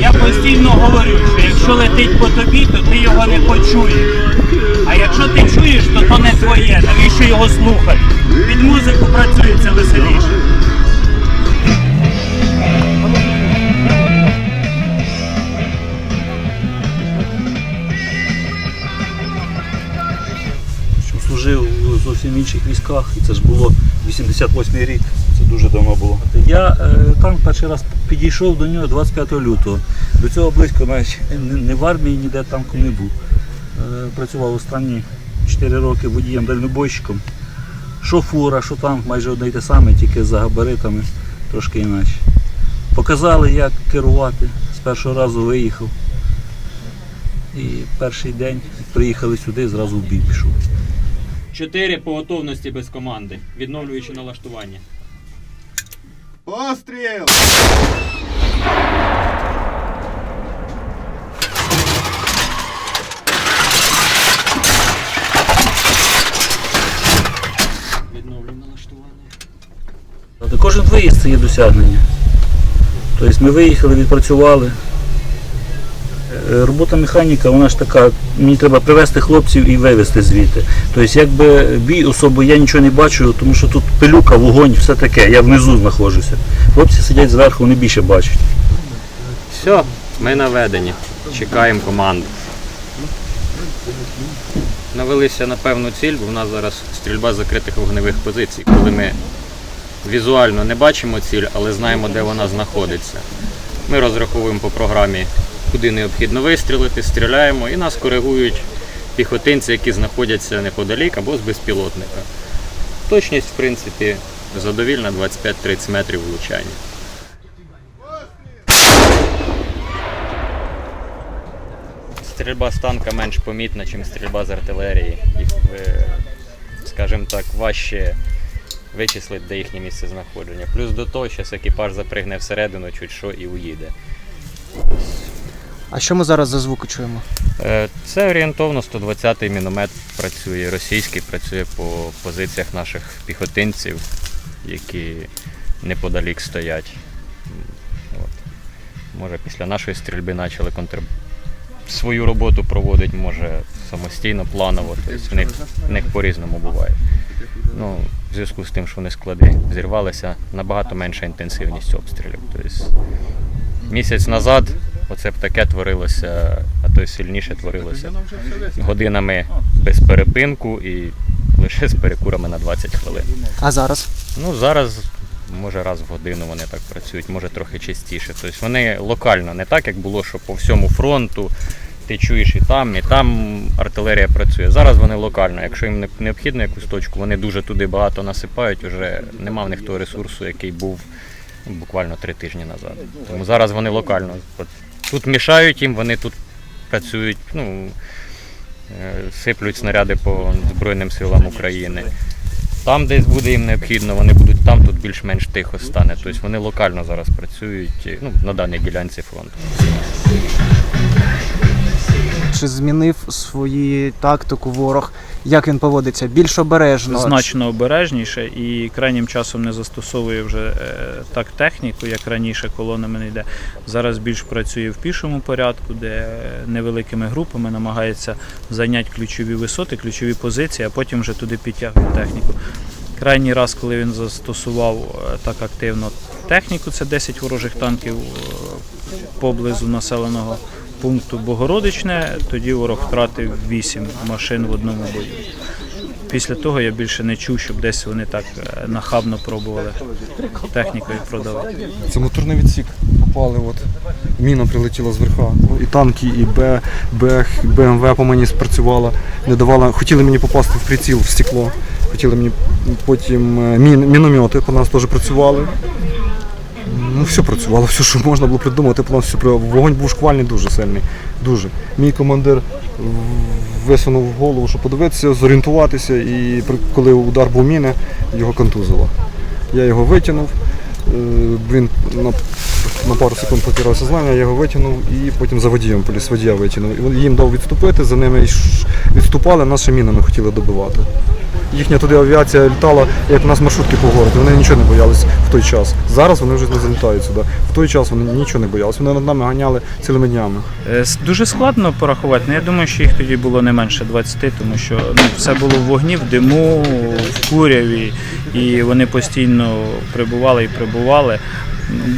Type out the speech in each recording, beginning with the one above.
Я постійно говорю, що якщо летить по тобі, то ти його не почуєш. А якщо ти чуєш, то то не твоє. Навіщо його слухати? Під музику працюється веселіше. Інших військах, і це ж було 88 рік, це дуже давно було. Я е, там перший раз підійшов до нього 25 лютого. До цього близько навіть не, не в армії, ніде танку не був. Е, працював останні 4 роки водієм дальнобойщиком. Що фура, що танк, майже одне й те саме, тільки за габаритами трошки інакше. Показали, як керувати. З першого разу виїхав. І перший день приїхали сюди, зразу в бій пішов. 4 по готовності без команди, відновлюючи налаштування. Постріл! Відновлюємо налаштування. Тобто Кожен виїзд це є досягнення. Тобто ми виїхали, відпрацювали. Е, Робота механіка, вона ж така, мені треба привезти хлопців і вивезти звідти. Тобто, якби бій особо я нічого не бачу, тому що тут пилюка, вогонь, все таке, я внизу знаходжуся. Хлопці сидять зверху, вони більше бачать. Все, ми наведені. Чекаємо команду. Навелися на певну ціль, бо в нас зараз стрільба з закритих вогневих позицій, коли ми візуально не бачимо ціль, але знаємо, де вона знаходиться. Ми розраховуємо по програмі, куди необхідно вистрілити, стріляємо і нас коригують піхотинці, які знаходяться неподалік або з безпілотника. Точність, в принципі, задовільна 25-30 метрів влучання. Стрільба з танка менш помітна, ніж стрільба з артилерії. Їх, е, скажімо так, важче вичислити, де їхнє місце знаходження. Плюс до того, що екіпаж запригне всередину, чуть що і уїде. А що ми зараз за звуки чуємо? Е, Це орієнтовно 120-й міномет працює, російський працює по позиціях наших піхотинців, які неподалік стоять. От. Може, після нашої стрільби почали контр... свою роботу проводити, може самостійно, планово. Тобто в них, в них по-різному буває. Ну, в зв'язку з тим, що вони склади зірвалися, набагато менша інтенсивність обстрілів. Тобто, місяць назад оце б таке творилося, а то й сильніше творилося годинами без перепинку і лише з перекурами на 20 хвилин. А зараз? Ну зараз може раз в годину вони так працюють, може трохи частіше. Тобто вони локально, не так як було, що по всьому фронту ти чуєш і там, і там артилерія працює. Зараз вони локально. Якщо їм необхідно якусь точку, вони дуже туди багато насипають. Уже нема в них того ресурсу, який був ну, буквально три тижні назад. Тому зараз вони локально. От Тут мішають їм, вони тут працюють, ну, е, сиплють снаряди по Збройним силам України. Там десь буде їм необхідно, вони будуть там, тут більш-менш тихо стане. Тобто вони локально зараз працюють ну, на даній ділянці фронту. Чи змінив свою тактику ворог? Як він поводиться? Більш обережно? значно обережніше і крайнім часом не застосовує вже е, так техніку, як раніше колонами не йде. Зараз більш працює в пішому порядку, де невеликими групами намагається зайняти ключові висоти, ключові позиції, а потім вже туди підтягує техніку. Крайній раз, коли він застосував е, так активно техніку, це 10 ворожих танків е, поблизу населеного пункту Богородичне, тоді ворог втратив 8 машин в одному бою. Після того я більше не чув, щоб десь вони так е, нахабно пробували технікою продавати. Це моторний відсік попали. От. Міна прилетіла зверха. І танки, і Б, Б, БМВ по мені спрацювала. Не давала, хотіли мені попасти в приціл, в стекло. Хотіли мені потім е, мін, міномети по нас теж працювали. Ну, все працювало, все, що можна було придумати, нас все Вогонь був шквальний дуже сильний. Дуже. Мій командир висунув голову, щоб подивитися, зорієнтуватися, і коли удар був міни, його контузило. Я його витягнув. Е, Він на на пару секунд потеряв сознання, я його витягнув і потім за водієм поліз, водія витягнув. Їм дав відступити, за ними відступали, ще мінами хотіли добивати. Їхня туди авіація літала, як у нас маршрутки по городу, вони нічого не боялись в той час. Зараз вони вже не залітають сюди. В той час вони нічого не боялись. Вони над нами ганяли цілими днями. Е, Дуже складно порахувати. Ну, я думаю, що їх тоді було не менше 20, тому що ну, все було в вогні, в диму, в куряві, і вони постійно прибували і прибували.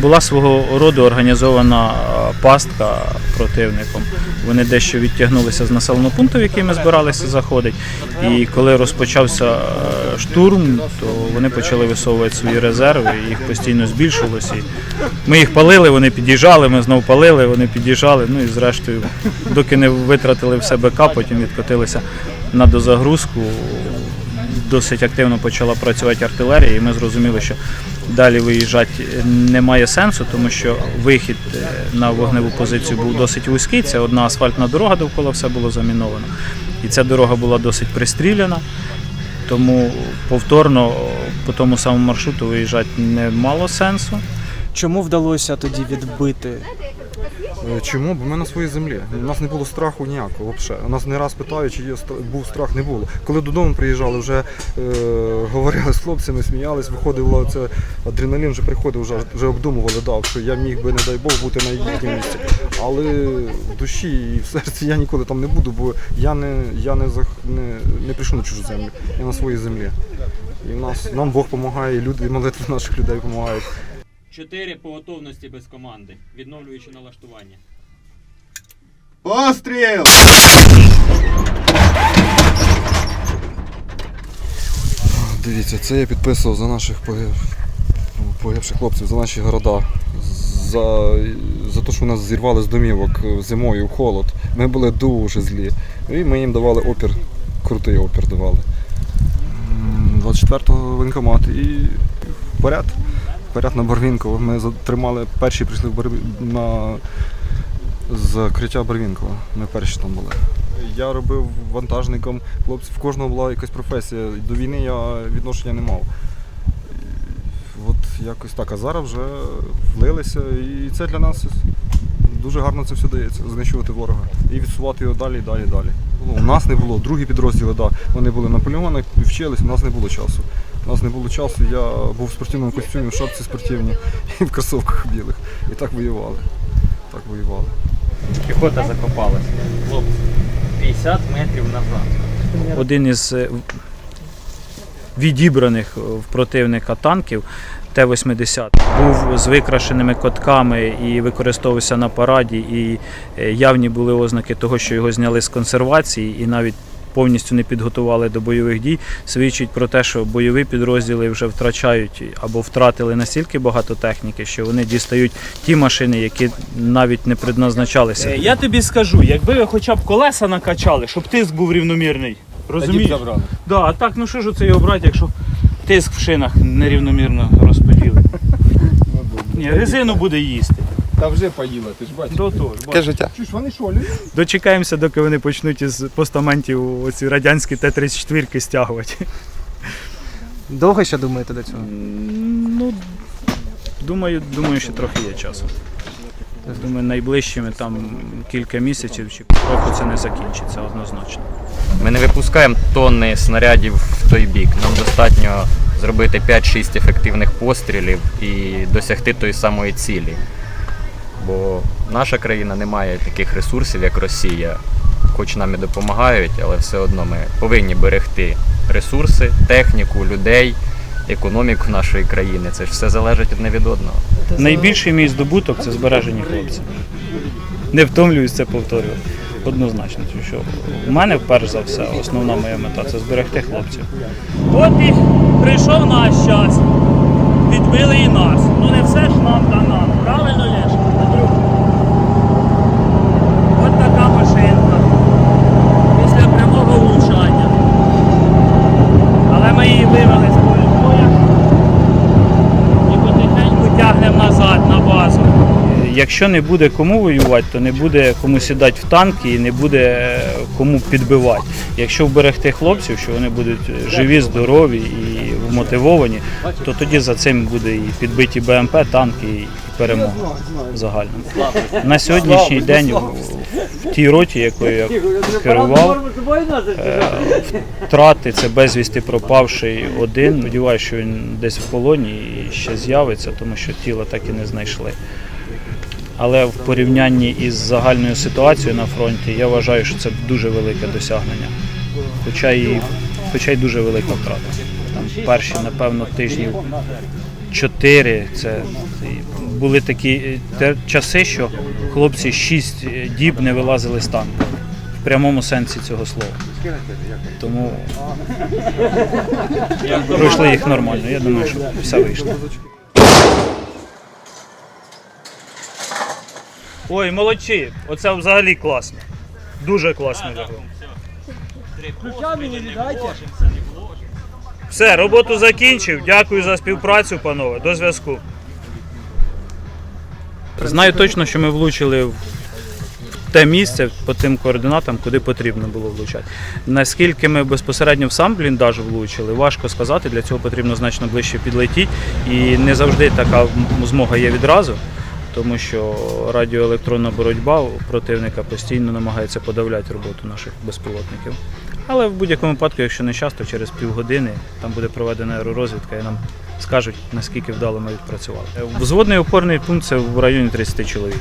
Була свого роду організована е, пастка противником. Вони дещо відтягнулися з населеного пункту, в який ми збиралися заходити. І коли розпочався е, штурм, то вони почали висовувати свої резерви, їх постійно збільшувалося. І Ми їх палили, вони під'їжджали, ми знову палили, вони під'їжджали. Ну і зрештою, доки не витратили все БК, потім відкотилися на дозагрузку. Досить активно почала працювати артилерія, і ми зрозуміли, що далі виїжджати немає сенсу, тому що вихід е, на вогневу позицію був досить вузький. Це одна асфальтна дорога, довкола все було заміновано. І ця дорога була досить пристріляна. Тому повторно по тому самому маршруту виїжджати не мало сенсу. Чому вдалося тоді відбити? Е, Чому? Бо ми на своїй землі. У нас не було страху ніякого взагалі. У нас не раз питають, чи був страх, не було. Коли додому приїжджали, вже е, говорили з хлопцями, сміялись, виходило це адреналін, вже приходив, вже, вже обдумували, да, що я міг би, не дай Бог, бути на їхньому місці. Але в душі і в серці я ніколи там не буду, бо я не, я не, зах, не, не прийшов на чужу землю, я на своїй землі. І в нас, нам Бог допомагає, і люди, і молитви наших людей допомагають. Чотири по готовності без команди, відновлюючи налаштування. Постріл! Дивіться, це я підписував за наших погиб- погибших хлопців, за наші города. За, за те, що нас зірвали з домівок зимою в холод. Ми були дуже злі. І ми їм давали опір, крутий опір давали. 24-го воєнкомат і вперед. Вперед на Барвінково. Ми затримали, перші прийшли в Бар... на закриття Барвінкова. Ми перші там були. Я робив вантажником, хлопці, в кожного була якась професія. До війни я відношення не мав. От якось так, а зараз вже влилися, і це для нас дуже гарно це все дається, знищувати ворога і відсувати його далі, далі, далі. У нас не було, другі підрозділи, да, вони були на полігонах, вчились, у нас не було часу. У нас не було часу, я був в спортивному костюмі, в шапці спортивній і в кросовках білих. І так воювали. Так воювали. Піхота закопалася. Хлопці, 50 метрів назад. Один із е, відібраних в противника танків Т-80 був з викрашеними котками і використовувався на параді, і е, явні були ознаки того, що його зняли з консервації і навіть повністю не підготували до бойових дій, свідчить про те, що бойові підрозділи вже втрачають або втратили настільки багато техніки, що вони дістають ті машини, які навіть не предназначалися. Е, Я тобі скажу, якби ви хоча б колеса накачали, щоб тиск був рівномірний. Розумієш? Так, да, а так, ну що ж це його брати, якщо тиск в шинах нерівномірно розподіли. Ні, резину буде їсти. Та вже поїла, ти ж бачиш. До того, ж, бачиш. життя. Чуєш, вони що, люди? Дочекаємося, доки вони почнуть із постаментів оці радянські Т-34 стягувати. Довго ще думаєте до цього? Ну, думаю, думаю, що трохи є часу. Думаю, найближчими там кілька місяців чи року це не закінчиться однозначно. Ми не випускаємо тонни снарядів в той бік. Нам достатньо зробити 5-6 ефективних пострілів і досягти тої самої цілі. Бо наша країна не має таких ресурсів, як Росія. Хоч нам і допомагають, але все одно ми повинні берегти ресурси, техніку, людей, економіку нашої країни. Це ж все залежить одне від одного. Найбільший мій здобуток це збережені хлопці. Не втомлююсь це повторювати. Однозначно, що в мене перш за все основна моя мета це зберегти хлопців. От і прийшов наш час. Відбили і нас. Ну не все ж нам та нам. Правильно, Лешка? Андрюха? От така машинка. Після прямого влучання. Але ми її вивели з поля боя і потихеньку тягнемо назад на базу. Якщо не буде кому воювати, то не буде кому сідати в танки і не буде е, кому підбивати. Якщо вберегти хлопців, що вони будуть живі, здорові і вмотивовані, то тоді за цим буде і підбиті БМП, танки і перемога в загальному. На сьогоднішній день в- в тій роті, якою я керував, е, втрати це безвісти пропавший один. Сподіваюся, що він десь в полоні і ще з'явиться, тому що тіла так і не знайшли. Але в порівнянні із загальною ситуацією на фронті я вважаю, що це дуже велике досягнення. Хоча і, хоча й дуже велика втрата. Там перші, напевно, тижнів чотири це були такі е, часи, що хлопці шість е, діб не вилазили з танка. В прямому сенсі цього слова. Тому пройшли їх нормально. Я думаю, що все вийшло. Ой, молодці, оце взагалі класно. Дуже класно лягло. Все, роботу закінчив. Дякую за співпрацю, панове. До зв'язку. Знаю точно, що ми влучили в те місце по тим координатам, куди потрібно було влучати. Наскільки ми безпосередньо в сам бліндаж влучили, важко сказати. Для цього потрібно значно ближче підлетіти. І не завжди така змога є відразу, тому що радіоелектронна боротьба у противника постійно намагається подавляти роботу наших безпілотників. Але в будь-якому випадку, якщо не часто, через півгодини там буде проведена аеророзвідка і нам скажуть, наскільки вдало ми відпрацювали. Взводний опорний пункт це в районі 30 чоловік.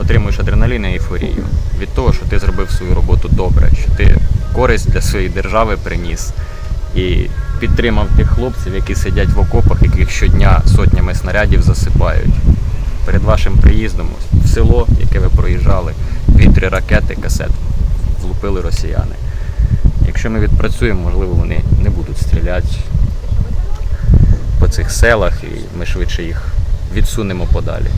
Отримуєш адреналін і ейфорію від того, що ти зробив свою роботу добре, що ти користь для своєї держави приніс і підтримав тих хлопців, які сидять в окопах, яких щодня сотнями снарядів засипають. Перед вашим приїздом в село, яке ви проїжджали, дві-три ракети, касет влупили росіяни. Якщо ми відпрацюємо, можливо, вони не будуть стріляти по цих селах, і ми швидше їх відсунемо подалі.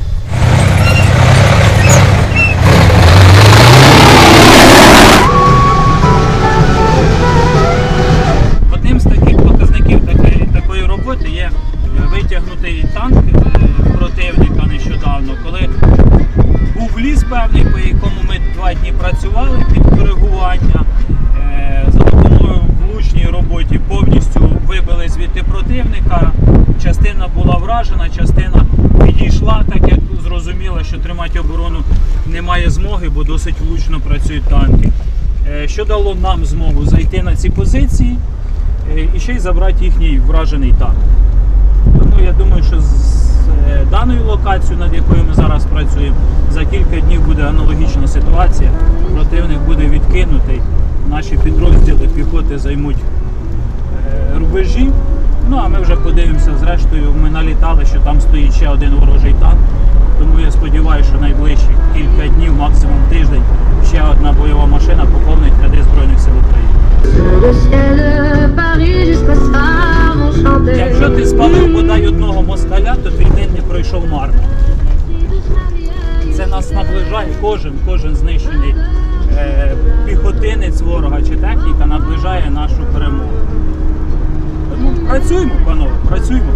Два дні працювали під коригування. Е, За допомогою влучній роботі повністю вибили звідти противника. Частина була вражена, частина підійшла, так як зрозуміло, що тримати оборону немає змоги, бо досить влучно працюють танки. Е, Що дало нам змогу зайти на ці позиції е, і ще й забрати їхній вражений танк. Тому я думаю, що з даною локацією, над якою ми зараз працюємо, за кілька днів буде аналогічна ситуація. Противник буде відкинутий. Наші підрозділи піхоти займуть е, рубежі. Ну а ми вже подивимося. Зрештою, ми налітали, що там стоїть ще один ворожий танк. Тому я сподіваюся, що найближчі кілька днів, максимум тиждень, ще одна бойова машина поповнить ряди Збройних сил України. Якщо ти спалив бодай одного москаля, то твій день не пройшов марно. Це нас наближає кожен, кожен знищений е, піхотинець ворога чи техніка наближає нашу перемогу. Тому працюємо, панове, працюємо.